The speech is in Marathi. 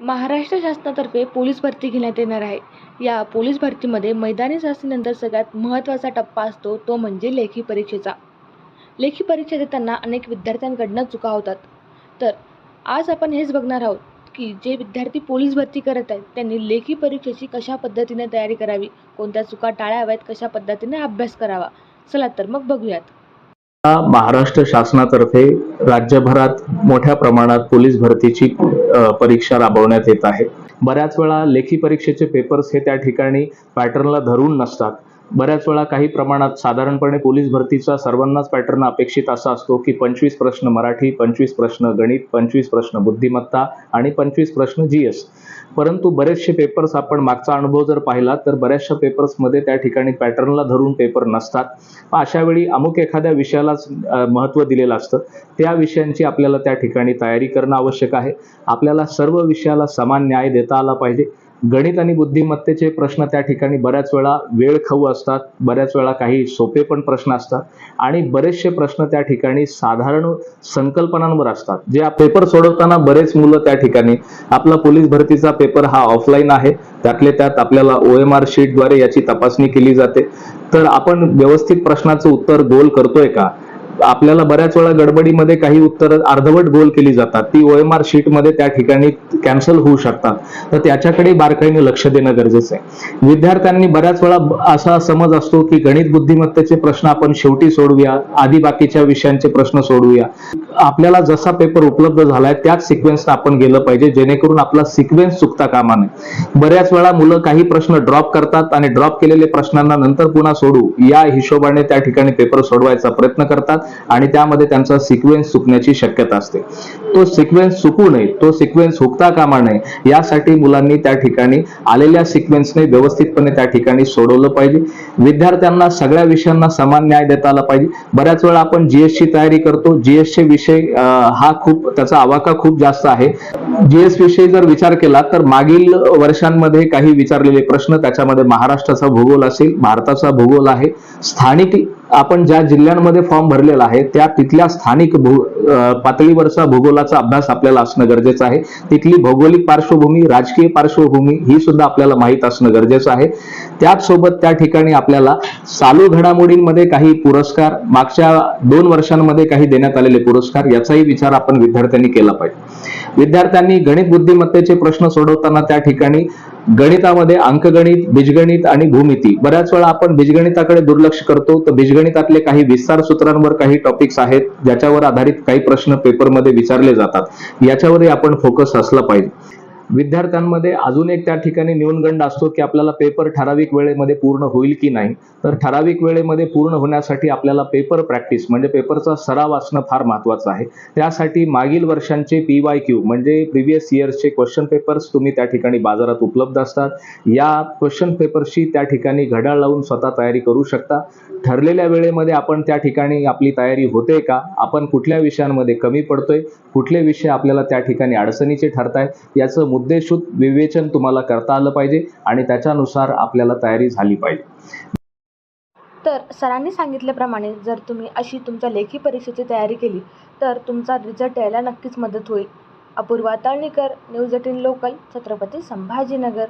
महाराष्ट्र शासनातर्फे पोलीस भरती घेण्यात येणार आहे. या पोलीस भरतीमध्ये मैदानी चाचणीनंतर सगळ्यात महत्त्वाचा टप्पा असतो तो म्हणजे लेखी परीक्षेचा. लेखी परीक्षा देताना अनेक विद्यार्थ्यांकडनं चुका होतात. तर आज आपण हेच बघणार आहोत की जे विद्यार्थी पोलीस भरती करत आहेत त्यांनी लेखी परीक्षेची कशा पद्धतीने तयारी करावी? कोणत्या चुका टाळाव्यात? कशा पद्धतीने अभ्यास करावा? चला तर मग बघूयात. महाराष्ट्र शासनातर्फे राज्यभरात मोठ्या प्रमाणात पोलीस भरतीची परीक्षा राबवण्यात येत आहे. बऱ्याच वेळा लेखी परीक्षेचे पेपर्स हे त्या ठिकाणी पॅटर्नला धरून नसतात. बऱ्याच वेळा काही प्रमाणात साधारणपणे पोलीस भरतीचा सर्वांनाच पॅटर्न अपेक्षित असा असतो की पंचवीस प्रश्न मराठी पंचवीस प्रश्न गणित पंचवीस प्रश्न बुद्धिमत्ता आणि पंचवीस प्रश्न जी एस परंतु बरेचसे पेपर्स आपण मागचा अनुभव जर पाहिला तर बऱ्याचशा पेपर्समध्ये त्या ठिकाणी पॅटर्नला धरून पेपर नसतात. अशा वेळी अमुक एखाद्या विषयालाच महत्त्व महत्त्व दिलेलं असतं. त्या विषयांची आपल्याला त्या ठिकाणी तयारी करणं आवश्यक आहे. आपल्याला सर्व विषयाला समान न्याय देता आला पाहिजे. गणित आणि बुद्धिमत्तेचे प्रश्न त्या ठिकाणी बऱ्याच वेळा वेळ खाऊ असतात बऱ्याच वेळा काही सोपे पण प्रश्न असतात आणि बरेचसे प्रश्न त्या ठिकाणी साधारण संकल्पनांवर असतात. जे पेपर सोडवताना बरेच मुलं त्या ठिकाणी आपला पोलीस भरतीचा पेपर हा ऑफलाईन आहे त्यातले त्यात आपल्याला ओ एम आर शीटद्वारे याची तपासणी केली जाते. तर आपण व्यवस्थित प्रश्नाचं उत्तर गोल करतोय का? आपल्याला बऱ्याच वेळा गडबडीमध्ये काही उत्तर अर्धवट गोल केली जातात. ती ओ एम आर त्या ठिकाणी कॅन्सल होऊ शकतात. तर त्याच्याकडे बारकाईने लक्ष देणं गरजेचं आहे. विद्यार्थ्यांनी बऱ्याच वेळा असा समज असतो की गणित बुद्धिमत्तेचे प्रश्न आपण शेवटी सोडवूया आधी बाकीच्या विषयांचे प्रश्न सोडवूया. आपल्याला जसा पेपर उपलब्ध झालाय त्याच सिक्वेन्सनं आपण गेलं पाहिजे जेणेकरून आपला सिक्वेन्स चुकता कामा नये. बऱ्याच वेळा मुलं काही प्रश्न ड्रॉप करतात आणि ड्रॉप केलेले प्रश्नांना नंतर पुन्हा सोडू या हिशोबाने त्या ठिकाणी पेपर सोडवायचा प्रयत्न करतात. आणि त्यामध्ये त्यांचा सिक्वेन्स चुकण्याची शक्यता असते. तो सिक्वेन्स चुकू नये तो सिक्वेन्स हुकता कामा नये यासाठी मुलांनी त्या ठिकाणी आलेल्या सिक्वेन्सने व्यवस्थितपणे त्या ठिकाणी सोडवलं पाहिजे. विद्यार्थ्यांना सगळ्या विषयांना समान न्याय देता आला पाहिजे. बऱ्याच वेळा आपण जीएसची तयारी करतो. जीएसचे विषय हा खूप त्याचा आवाका खूप जास्त आहे. जीएस विषयी जर विचार केला तर मागील वर्षांमध्ये काही विचारलेले प्रश्न त्याच्यामध्ये महाराष्ट्राचा भूगोल असेल भारताचा भूगोल आहे स्थानिक आपण ज्या जिल्ह्यांमध्ये फॉर्म भरलेला आहे त्या तिथल्या स्थानिक भू पातळीवरचा भूगोलाचा अभ्यास आपल्याला असणं गरजेचं आहे. तिथली भौगोलिक पार्श्वभूमी राजकीय पार्श्वभूमी ही सुद्धा आपल्याला माहीत असणं गरजेचं आहे. त्याच सोबत त्या ठिकाणी आपल्याला चालू घडामोडींमध्ये काही पुरस्कार मागच्या दोन वर्षांमध्ये काही देण्यात आलेले पुरस्कार याचाही विचार आपण विद्यार्थ्यांनी केला पाहिजे. विद्यार्थ्यांनी गणित बुद्धिमत्तेचे प्रश्न सोडवताना त्या ठिकाणी गणितामध्ये अंकगणित बीजगणित आणि भूमिती. बऱ्याच वेळा आपण बीजगणिताकडे दुर्लक्ष करतो. तर बीजगणितातले काही विस्तार सूत्रांवर काही टॉपिक्स आहेत ज्याच्यावर आधारित काही प्रश्न पेपरमध्ये विचारले जातात. याच्यावरही आपण फोकस असला पाहिजे. विद्यार्थ्यांमध्ये अजून एक त्या ठिकाणी न्यूनगंड असतो की आपल्याला पेपर ठराविक वेळेमध्ये पूर्ण होईल की नाही तर ठराविक वेळेमध्ये पूर्ण होण्यासाठी आपल्याला पेपर प्रॅक्टिस म्हणजे पेपरचा सराव असणं फार महत्वाचं आहे. त्यासाठी मागील वर्षांचे पी वाय क्यू म्हणजे प्रिव्हियस इयर्सचे क्वेश्चन पेपर्स तुम्ही त्या ठिकाणी बाजारात उपलब्ध असतात. या क्वेश्चन पेपरशी त्या ठिकाणी घड्याळ लावून स्वतः तयारी करू शकता. ठरलेल्या वेळेमध्ये आपण त्या ठिकाणी आपली तयारी होते का? आपण कुठल्या विषयांमध्ये कमी पडतोय? कुठले विषय आपल्याला त्या ठिकाणी अडचणीचे ठरताय याचं मुद्देशूत विवेचन तुम्हाला करता आलं पाहिजे आणि त्याच्यानुसार आपल्याला तयारी झाली पाहिजे. तर सरांनी सांगितल्याप्रमाणे जर तुम्ही अशी तुमच्या लेखी परीक्षेची तयारी केली तर तुमचा रिझल्ट यायला नक्कीच मदत होईल. Apurva Talnikar news eighteen local Chhatrapati Sambhajinagar.